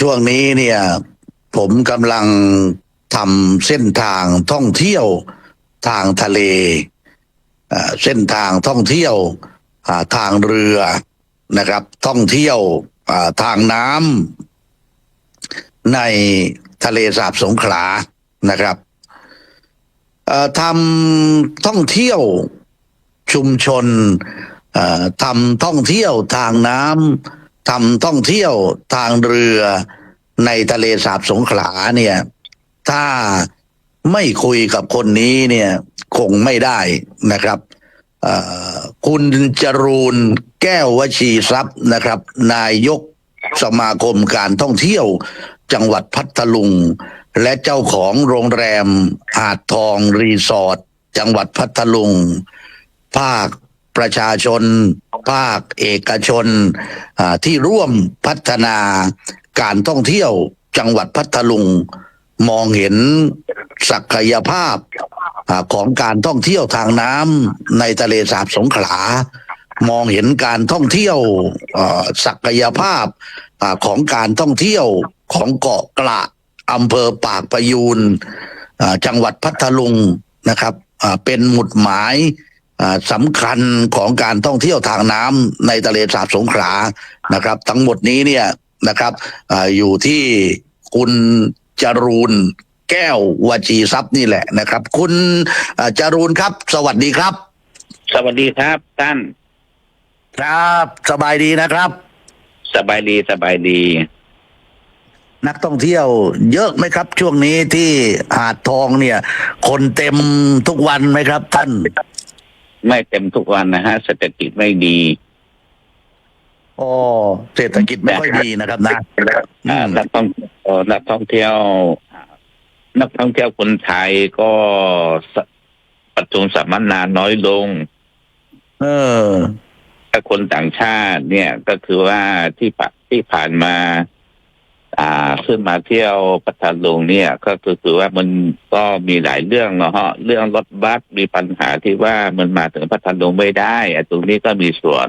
ช่วงนี้เนี่ย ผมกำลังทำเส้นทางท่องเที่ยวทางทะเล เส้นทางท่องเที่ยวทางเรือนะครับ ท่องเที่ยวทางน้ำในทะเลสาบสงขลานะครับทำท่องเที่ยวชุมชนทำท่องเที่ยวทางน้ำ ทำท่องเที่ยวทางเรือในทะเลสาบสงขลาเนี่ย ถ้าไม่คุยกับคนนี้เนี่ยคงไม่ได้นะครับคุณจรูนแก้ววชีทรัพย์นะครับ นายกสมาคมการท่องเที่ยวจังหวัดพัทลุง และเจ้าของโรงแรมหาดทองรีสอร์ทจังหวัดพัทลุง ภาค ประชาชน ภาคเอกชนที่ร่วมพัฒนาการท่องเที่ยวจังหวัดพัทลุง มองเห็นศักยภาพอของการท่องเที่ยวทางน้ำในทะเลสาบสงขลา มองเห็นการท่องเที่ยวศักยภาพอของการท่องเที่ยวของเกาะกระอำเภอปากประยูนจังหวัดพัทลุงนะครับเป็นหมุดหมาย สำคัญของการท่องเที่ยวทางน้ำในทะเลสาบสงขลานะครับ ทั้งหมดนี้เนี่ยนะครับอาอยู่ที่คุณจรูนแก้ววจีทรัพย์นี่แหละนะครับ คุณอ่าจรูนครับ สวัสดีครับ สวัสดีครับท่านครับ สบายดีนะครับ สบายดีสบายดี นักท่องเที่ยวเยอะไหมครับ ช่วงนี้ที่หาดทองเนี่ย คนเต็มทุกวันไหมครับ ท่าน ไม่เต็มทุกวันนะฮะเศรษฐกิจไม่ดีอ๋อเศรษฐกิจไม่ค่อยดีนะครับนะอ่าอืมนักท่องเอ่อนักท่องเที่ยวอ่านักท่องเที่ยวคนไทยก็สปัจจุบันสัมมนาน้อยลง เออถ้าคนต่างชาติเนี่ยก็คือว่าที่ผ่านที่ผ่านมา อ่าขึ้นมาเที่ยวพัทลุงเนี่ย ก็คือคือว่ามันก็มีหลายเรื่องเนาะฮะเรื่องรถบัสมีปัญหาที่ว่ามันมาถึงพัทลุงไม่ได้อะตรงนี้ก็มีส่วน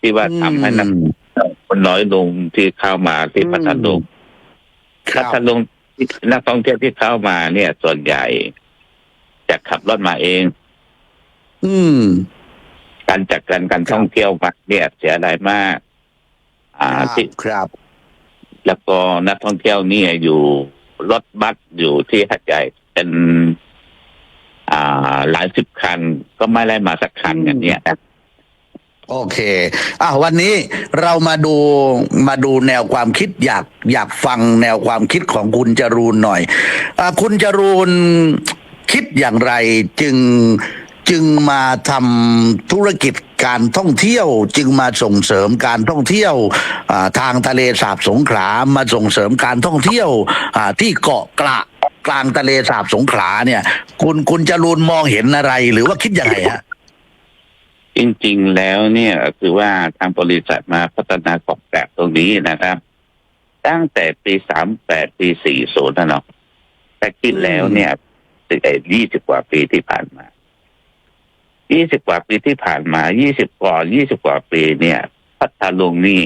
ที่ว่าทำให้นักอืมคนน้อยลงที่เข้ามาที่พัทลุงคพัรับทลุงที่นักท่องเที่ยวที่เข้ามาเนี่ย ส่วนใหญ่ จะขับรถมาเอง อืม การจัดการการท่องเที่ยวมาเนี่ย เสียดายมาก อ่าที่ครับ แล้วก็นักท่องเที่ยวเนี่ยอยู่รถบัสอยู่ที่หัดใหญ่เป็นอ่าหลายสิบคันก็ไม่ได้มาสักคันอย่างเนี้ยโอเคอะวันนี้เรามาดูมาดูแนวความคิดอยากอยากฟังแนวความคิดของคุณจรูนหน่อยอะคุณจรูนคิดอย่างไรจึง จึงมาทำธุรกิจการท่องเที่ยวจึงมาส่งเสริมการท่องเที่ยวทางทะเลสาบสงขลามาส่งเสริมการท่องเที่ยวที่เกาะกระกลางทะเลสาบสงขลาเนี่ย คุณคุณจรูนมองเห็นอะไร หรือว่าคิดยังไงฮะจริงๆแล้วเนี่ยคือว่าทางบริษัทมาพัฒนาเกาะแกะตรงนี้นะครับ ตั้งแต่ปีสามแปดปีสี่ศูนย์นะเนาะแต่คิดแล้วเนี่ยยี่สิบกว่าปีที่ผ่านมา ยี่สิบกว่าปีที่ผ่านมายี่สิบกว่ายี่สิบกว่าปีเนี่ย พัทลุงนี่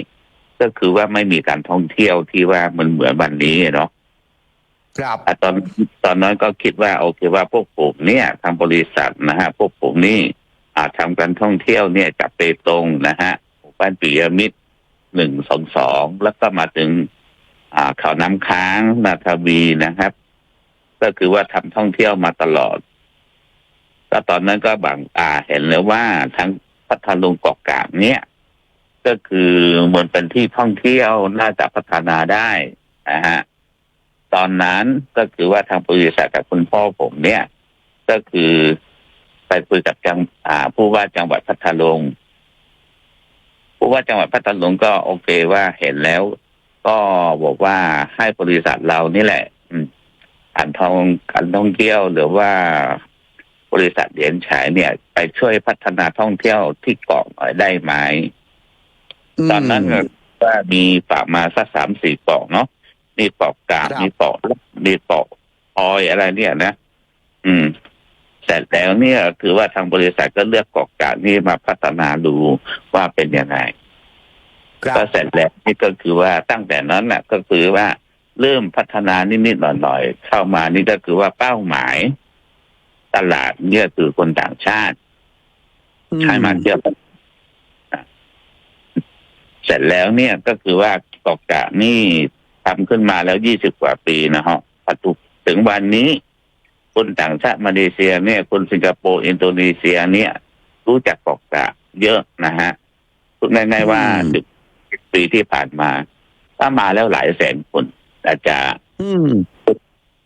ก็คือว่าไม่มีการท่องเที่ยวที่ว่ามันเหมือนวันนี้เนาะครับอะตอนตอนนั้นก็คิดว่าโอเคว่าพวกผมเนี่ยทางบริษัทนะฮะพวกผมนี่อาจทำการท่องเที่ยวเนี่ยจากเปตงนะฮะหมู่บ้านปิยมิตรหนึ่งสองสองแล้วก็มาถึง อ่าเขาน้ำค้างนาทวีนะครับ ก็คือว่าทำท่องเที่ยวมาตลอด ก็ตอนนั้นก็บางอ่าเห็นเลยว่าทั้งพัทลุงเกาะกาบเนี่ยก็คือเหมือนเป็นที่ท่องเที่ยวน่าจะพัฒนาได้นะฮะตอนนั้นก็คือว่าทางบริษัทกับคุณพ่อผมเนี่ย ก็คือไปคุยกับจังผู้ว่าจังหวัดพัทลุงผู้ว่าจังหวัดพัทลุงก็โอเคว่าเห็นแล้ว ก็บอกว่าให้บริษัทเรานี่แหละอืมการท่องการท่องเที่ยวหรือว่า บริษัทเหรียญฉายเนี่ย ไปช่วยพัฒนาท่องเที่ยวที่เกาะหน่อยได้ไหมตอนนั้นว่ามีป่ามาสักสามสี่เกาะเนาะมีเกาะกาบครับมีเกาะมีเกาะออยอะไรเนี่ยนะอืมเสร็จแล้วเนี่ยคือว่าทางบริษัทก็เลือกเกาะกาบนี่มาพัฒนาดูว่าเป็นยังไงครับก็เสร็จแล้วนี่ก็คือว่าตั้งแต่นั้นน่ะ ก็คือว่าเริ่มพัฒนานิดๆหน่อยๆเข้ามานี่ก็คือว่าเป้าหมาย ตลาดเนี่ยคือคนต่างชาติให้มาเที่ยวอะเสร็จแล้วเนี่ยก็คือว่าเกาะกะนี่ทำขึ้นมาแล้วยี่สิบกว่าปีนะฮะปัจจุถึงวันนี้ คนต่างชาติมาเลเซีย เนี่ย คนสิงคโปร์อินโดนีเซีย เนี่ย รู้จักเกาะกะเยอะนะฮะพูดง่ายๆว่าอืมสิบปีที่ผ่านมา ถ้ามาแล้วหลายแสนคนอาจจะอืม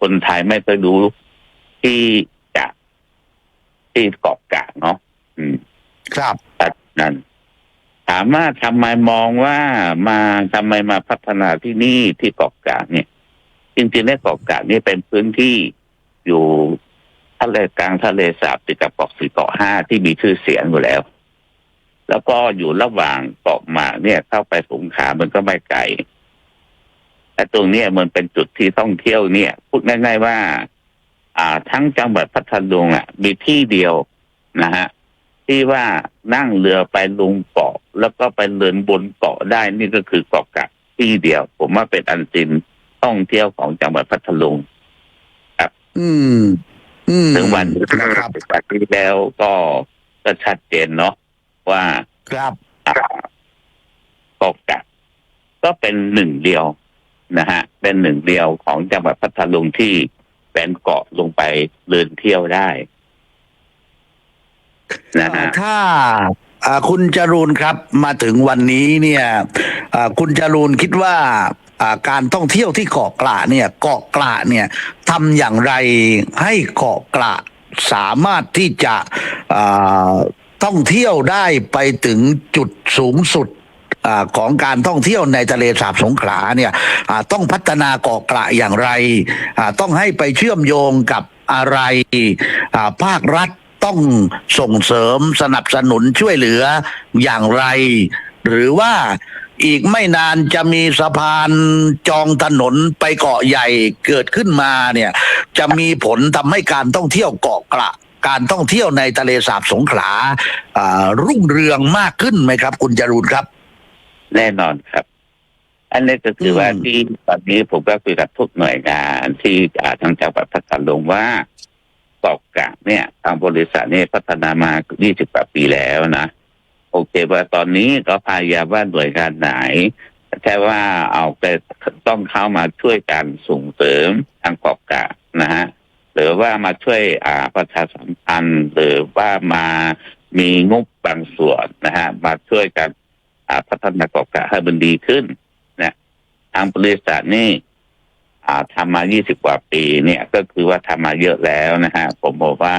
คนไทยไม่เคยรู้ที่จะ ที่เกาะกะเนาะอืม ครับตัดนั้น ถามว่าทำไมมองว่ามาทำไมมาพัฒนาที่นี่ที่เกาะกาดเนี่ย จริงๆแล้วเกาะกาดนี่เป็นพื้นที่อยู่ทะเลกลางทะเลสาบติดกับเกาะสี่เกาะห้าที่มีชื่อเสียงอยู่แล้ว แล้วก็อยู่ระหว่างเกาะหมากเนี่ย เข้าไปสงขลามันก็ไม่ไกลแต่ตรงเนี้ยมันเป็นจุดที่ท่องเที่ยวเนี่ย พูดง่ายๆว่า อ่าทั้งจังหวัดพัทลุงอะ มีที่เดียวนะฮะที่ว่านั่งเรือไปลงเกาะ แล้วก็ไปเดินบนเกาะได้นี่ก็คือเกาะกะที่เดียว ผมว่าเป็นอันซินท่องเที่ยวของจังหวัดพัทลุงอืม อืมถึงวันนี้ครับจากนี้แล้วก็ก็ชัดเจนเนาะว่าครับอ่าเกาะกะก็เป็นหนึ่งเดียวนะฮะ เป็นหนึ่งเดียวของจังหวัดพัทลุงที่เป็ นเกาะลงไปเดินเที่ยวได้นะฮะถ้าอ่าคุณจรูนครับมาถึงวันนี้เนี่ยอ่าคุณจรูนคิดว่าอ่าการท่องเที่ยวที่เกาะกระเนี่ยเกาะกระเนี่ยทำอย่างไรให้เกาะกระสามารถที่จะอ่าท่องเที่ยวได้ไปถึงจุดสูงสุดอา ของการท่องเที่ยวในทะเลสาบสงขลาเนี่ยต้องพัฒนาเกาะกระอย่างไร ต้องให้ไปเชื่อมโยงกับอะไรภาครัฐต้องส่งเสริมสนับสนุนช่วยเหลืออย่างไร หรือว่าอีกไม่นานจะมีสะพานจองถนนไปเกาะใหญ่เกิดขึ้นมาเนี่ย จะมีผลทำให้การท่องเที่ยวเกาะกระการท่องเที่ยวในทะเลสาบสงขลารุ่งเรืองมากขึ้นไหมครับ คุณจรูนครับ แน่นอนครับ อันนี้ก็คืออืมว่าที่ตอนนี้ผมก็คุยกับทุกหน่วยงานที่อ่าทางจังหวัดพัทลุงว่าเกาะกะเนี่ย ทางบริษัทเนี่ยพัฒนามา 20กว่าปีแล้วนะโอเคว่าตอนนี้ก็พยายามว่าหน่วยงานไหนแค่ว่าเอาไปต้องเข้ามาช่วยกันส่งเสริมทางเกาะกะนะฮะหรือว่ามาช่วยอ่าประชาสัมพันธ์หรือว่ามามีงบบางส่วนนะฮะมาช่วยกันอ่า พัฒนาเกาะกะให้มันดีขึ้นนะทางบริษัทนี่อ่าทำมา 20 กว่าปี เนี่ย ก็คือว่าทำมาเยอะแล้วนะฮะ ผมบอกว่า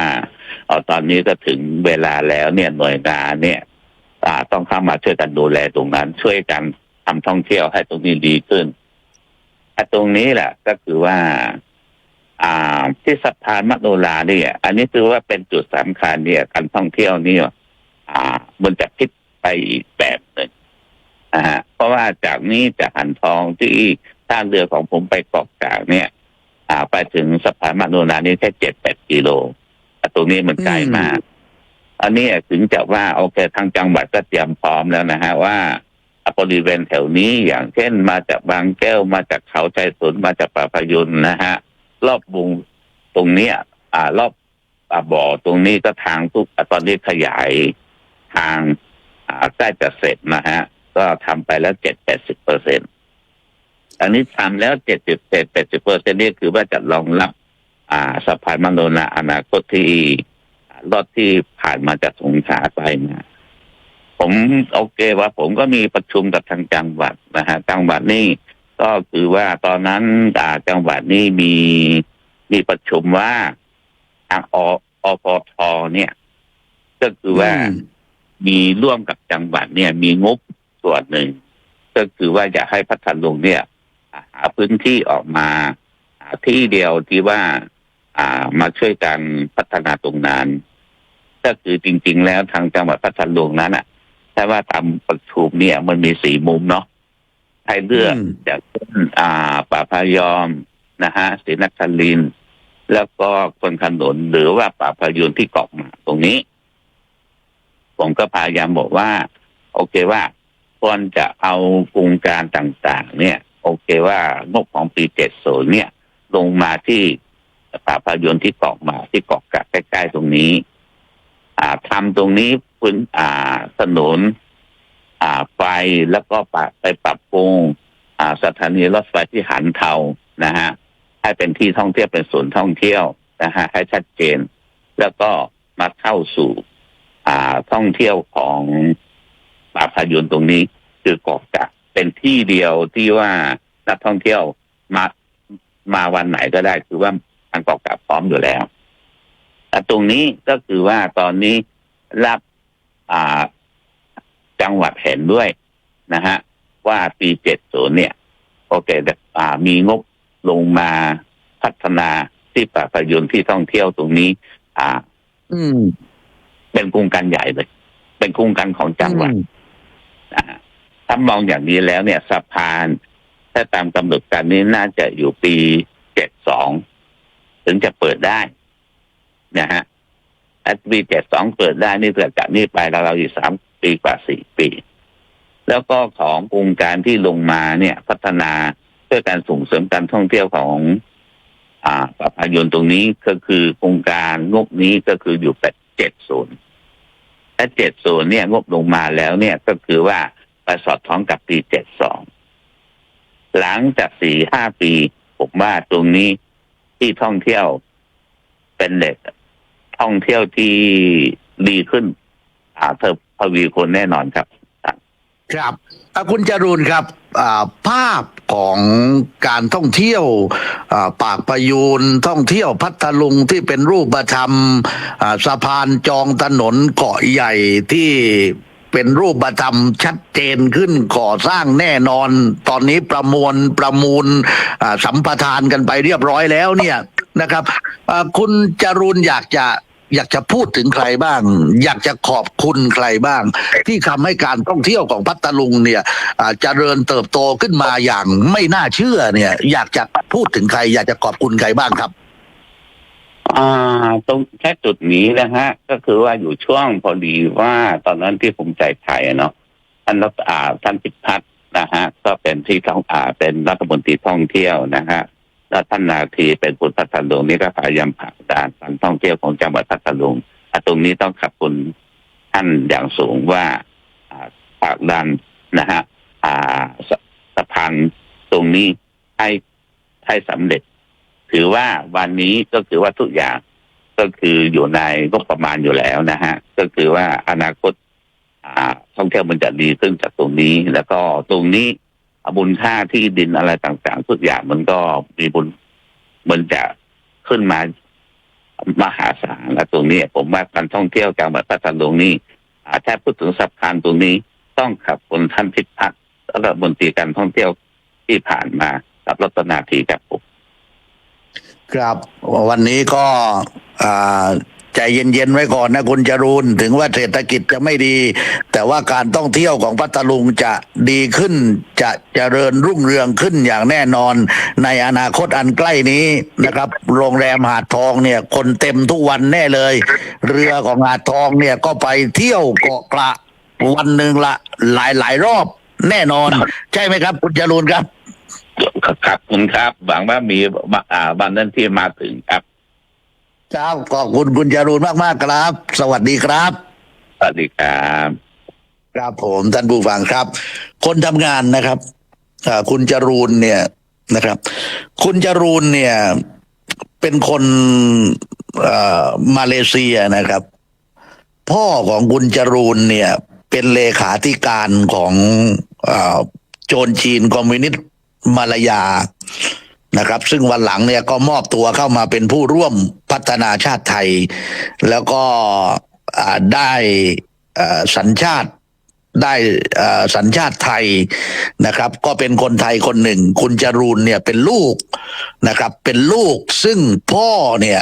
เอาตอนนี้ก็ถึงเวลาแล้วเนี่ยหน่วยงานเนี่ยต้องเข้ามาช่วยกันดูแลตรงนั้น ช่วยกันทำท่องเที่ยวให้ตรงนี้ดีขึ้นตรงนี้แหละก็คือว่า อ่าที่สะพานมะโนราเนี่ย อันนี้คือว่าเป็นจุดสำคัญเนี่ย การท่องเที่ยวนี่อ่า มันจะพลิกไปอีกแบบหนึ่ง นะฮะเพราะว่าจากนี้จากหันทองที่ท่าเรือของผมไปเกาะกลางเนี่ย อ่า ไปถึงสะพานมะโนรานี่แค่เจ็ดแปดกิโลแต่ตรงนี้มันไกลมาก อันนี้ถึงจะว่าโอเคทางจังหวัดก็เตรียมพร้อมแล้วนะฮะว่าบริเวณแถวนี้อย่างเช่นมาจากบางแก้วมาจากเขาใจสนมาจากป่าพยุนนะฮะ รอบวงตรงเนี้ย อ่ารอบอ่าบ่อตรงนี้ก็ทางทุกอ่าตอนนี้ขยายทางอ่าใกล้จะเสร็จนะฮะ ก็ทำไปแล้วเจ็ดแปดสิบเปอร์เซ็นต์อันนี้ทำแล้วเจ็ดสิบเจ็ดแปดสิบเปอร์เซ็นต์นี่คือว่าจะรองรับ อ่าสะพานมโนนาอนาคตที่รถที่ผ่านมาจากสงขลาไปมาผมโอเคว่าผมก็มีประชุมกับทางจังหวัดนะฮะจังหวัดนี่ก็คือว่าตอนนั้นอ่าจังหวัดนี่มีมีประชุมว่าทางออปทเนี่ย ก็คือว่าอืมมีร่วมกับจังหวัดเนี่ย มีงบ ส่วนหนึ่ง ก็คือว่าอยากให้พัทลุงเนี่ยอ่าหาพื้นที่ออกมาหาที่เดียวที่ว่าอ่ามาช่วยกันพัฒนาตรงนั้นก็คือจริง ๆ แล้วทางจังหวัดพัทลุงนั้นอะถ้าว่าตามประชุมเนี่ย มันมีสี่มุมเนาะให้เลือกอืมจากเช่นอ่า ป่าพยอมนะฮะศรีนครินทร์แล้วก็คนขนุนหรือว่าป่าพยูนที่เกาะหมากตรงนี้ ผมก็พยายามบอกว่า โอเคว่า ควรจะเอาโครงการต่างๆ เนี่ย โอเคว่างบของปีเจ็ดศูนย์เนี่ย ลงมาที่ป่าพายนที่เกาะมาที่เกาะกะใกล้ๆตรงนี้ อ่าทำตรงนี้พื้นอ่าถนนอ่าไฟแล้วก็ปไปปรับปรุงอ่าสถานีรถไฟที่หันเทานะฮะให้เป็นที่ท่องเที่ยวเป็นศูนย์ท่องเที่ยวนะฮะให้ชัดเจน แล้วก็มาเข้าสู่ อ่าท่องเที่ยวของ ป่าพายุนตรงนี้ คือเกาะกะเป็นที่เดียวที่ว่านักท่องเที่ยวมามาวันไหนก็ได้ คือว่าทางเกาะกะพร้อมอยู่แล้วแต่ตรงนี้ก็คือว่าตอนนี้รับอ่าจังหวัดเห็นด้วยนะฮะว่าปีเจ็ดศูนย์เนี่ยโอเคแต่อ่ามีงบลงมาพัฒนาที่ป่าพยุนที่ท่องเที่ยวตรงนี้ อ่า อืม เป็นโครงการใหญ่เลย เป็นโครงการของจังหวัดนะฮะ ถ้ามองอย่างนี้แล้วเนี่ยสะพานถ้าตามกำหนดการนี้น่าจะอยู่ปีเจ็ดสองถึงจะเปิดได้นะฮะถ้าปีเจ็ดสองเปิดได้นี่เกิดจากนี้ไปเราเราอยู่สามปีกว่าสี่ปี แล้วก็ของโครงการที่ลงมาเนี่ย พัฒนาเพื่อการส่งเสริมการท่องเที่ยวของ อ่าภาพยนตร์ตรงนี้ก็คือโครงการงบนี้ก็คืออยู่แปดเจ็ดศูนย์ และเจ็ดศูนย์เนี่ยงบลงมาแล้วเนี่ยก็คือว่าไปสอดคล้องกับปีเจ็ดสองหลังจากสี่ห้าปีผมว่าตรงนี้ที่ท่องเที่ยวเป็นเหล็กท่องเที่ยวที่ดีขึ้น อ่าเธอพวีคนแน่นอนครับ ครับคุณจรูนครับภาพของการท่องเที่ยวปากประยูนท่องเที่ยวพัทลุงที่เป็นรูปธรรมสะพานจองถนนเกาะใหญ่ที่เป็นรูปธรรมชัดเจนขึ้นก่อสร้างแน่นอน ตอนนี้ประมวลประมูลสัมปทานกันไปเรียบร้อยแล้วเนี่ยนะครับคุณจรูนอยากจะ อยากจะพูดถึงใครบ้าง อยากจะขอบคุณใครบ้าง ที่ทำให้การท่องเที่ยวของพัทลุงเนี่ยอ่าเจริญเติบโตขึ้นมาอย่างไม่น่าเชื่อเนี่ย อยากจะพูดถึงใคร อยากจะขอบคุณใครบ้างครับ อ่า ตรงแค่จุดนี้นะฮะ ก็คือว่าอยู่ช่วงพอดีว่าตอนนั้นที่ภูมิใจไทยอะเนาะท่านรัฐอาท่านพิพัฒน์นะฮะ ก็เป็นที่ท่องอ่าเป็นรัฐมนตรีท่องเที่ยวนะฮะ แล้วท่านนาทีเป็นผู้พัทลุงนี่ก็พยายามผลักดันการท่องเที่ยวของจังหวัดพัทลุงตรงนี้ต้องขอบคุณท่านอย่างสูงว่าผลักดันนะฮะสสะพานตรงนี้ให้ให้สำเร็จ ถือว่าวันนี้ก็คือว่าทุกอย่างก็คืออยู่ในงบประมาณอยู่แล้วนะฮะ ก็คือว่าอนาคตท่องเที่ยวมันจะดีขึ้นจากตรงนี้ แล้วก็ตรงนี้ บุญค่าที่ดินอะไรต่างๆทุกอย่างมันก็มีบุญมันจะขึ้นมามหาศาลและตรงนี้ ผมว่าการท่องเที่ยวจังหวัดพัทลุงนี่อาถ้าพูดถึงสะพานตรงนี้ต้องขับคนท่านพิพัฒน์รัฐมนตรีการท่องเที่ยวที่ผ่านมากับรัตนาทีกับผมครับวันนี้ก็อ่า ใจเย็นๆไว้ก่อนนะคุณจรูนถึงว่าเศรษฐกิจจะไม่ดี แต่ว่าการท่องเที่ยวของพัทลุงจะดีขึ้นจะเจริญรุ่งเรืองขึ้นอย่างแน่นอน ในอนาคตอันใกล้นี้นะครับ โรงแรมหาดทองเนี่ย คนเต็มทุกวันแน่เลย เรือของหาดทองเนี่ยก็ไปเที่ยวเกาะกระวันหนึ่งละหลายหลายๆรอบแน่นอน ใช่ไหมครับ คุณจรูนครับ ครับคุณครับ หวังว่ามีอ่าวันนั้นที่มาถึงครับ ครับขอบคุณคุณจรูนมากๆครับ สวัสดีครับ สวัสดีครับ ครับผมท่านผู้ฟังครับ คนทำงานนะครับอ่าคุณจรูนเนี่ยนะครับ คุณจรูนเนี่ย เป็นคนเอ่อมาเลเซียนะครับ พ่อของคุณจรูนเนี่ย เป็นเลขาธิการของเออโจรจีนคอมมิวนิสต์มาลายานะครับ ซึ่งวันหลังเนี่ยก็มอบตัวเข้ามาเป็นผู้ร่วม พัฒนาชาติไทย แล้วก็ได้สัญชาติได้สัญชาติไทยนะครับ ก็เป็นคนไทยคนหนึ่ง คุณจรูนเนี่ยเป็นลูกนะครับ เป็นลูกซึ่งพ่อเนี่ย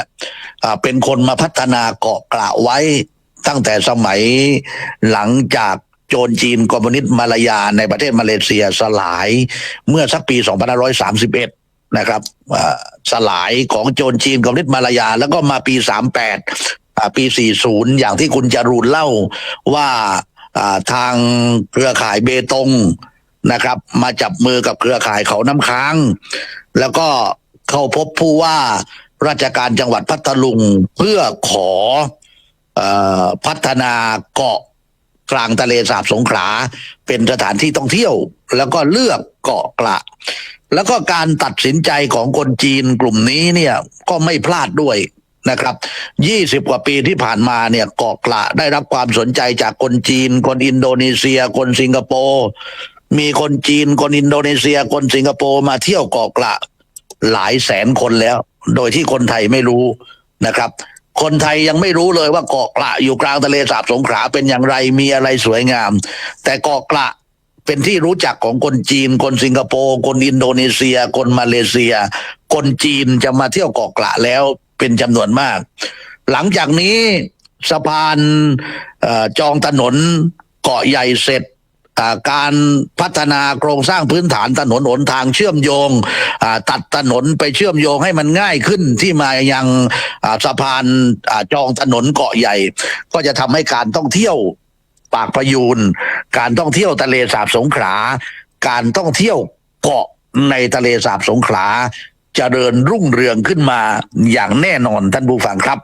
เป็นคนมาพัฒนาเกาะกระไว้ ตั้งแต่สมัยหลังจากโจรจีนคอมมิวนิสต์มาลายาในประเทศมาเลเซียสลายเมื่อสักปี 2531 นะครับสลายของโจรจีนคอมมิวนิสต์มาลายา แล้วก็มาปี 38 ปี 40 อย่างที่คุณจรูนเล่าว่าทางเครือข่ายเบตงนะครับ มาจับมือกับเครือข่ายเขาน้ำค้าง แล้วก็เข้าพบผู้ว่าราชการจังหวัดพัทลุงเพื่อขอออพัฒนาเกาะกลางทะเลสาบสงขลาเป็นสถานที่ท่องเที่ยว แล้วก็เลือกเกาะกระ แล้วก็การตัดสินใจของคนจีนกลุ่มนี้เนี่ยก็ไม่พลาดด้วยนะครับ20กว่าปีที่ผ่านมาเนี่ยเกาะกระได้รับความสนใจจากคนจีน คนอินโดนีเซีย คนสิงคโปร์มีคนจีน คนอินโดนีเซีย คนสิงคโปร์มาเที่ยวเกาะกระหลายแสนคนแล้ว โดยที่คนไทยไม่รู้นะครับ คนไทยยังไม่รู้เลยว่าเกาะกระอยู่กลางทะเลสาบสงขลาเป็นอย่างไรมีอะไรสวยงาม แต่เกาะกระ เป็นที่รู้จักของคนจีน คนสิงคโปร์ คนอินโดนีเซีย คนมาเลเซีย คนจีนจะมาเที่ยวเกาะกระแล้วเป็นจำนวนมาก หลังจากนี้สะพานอจองถนนเกาะใหญ่เสร็จการพัฒนาโครงสร้างพื้นฐานถนนหนทางเชื่อมโยง ตัดถนนไปเชื่อมโยงให้มันง่ายขึ้นที่มายังอ่าสะพานอจองถนนเกาะใหญ่ ก็จะทำให้การท่องเที่ยว ปากพยูน การท่องเที่ยวทะเลสาบสงขลา การท่องเที่ยวเกาะในทะเลสาบสงขลาจะเดินรุ่งเรืองขึ้นมาอย่างแน่นอนท่านผู้ฟังครับ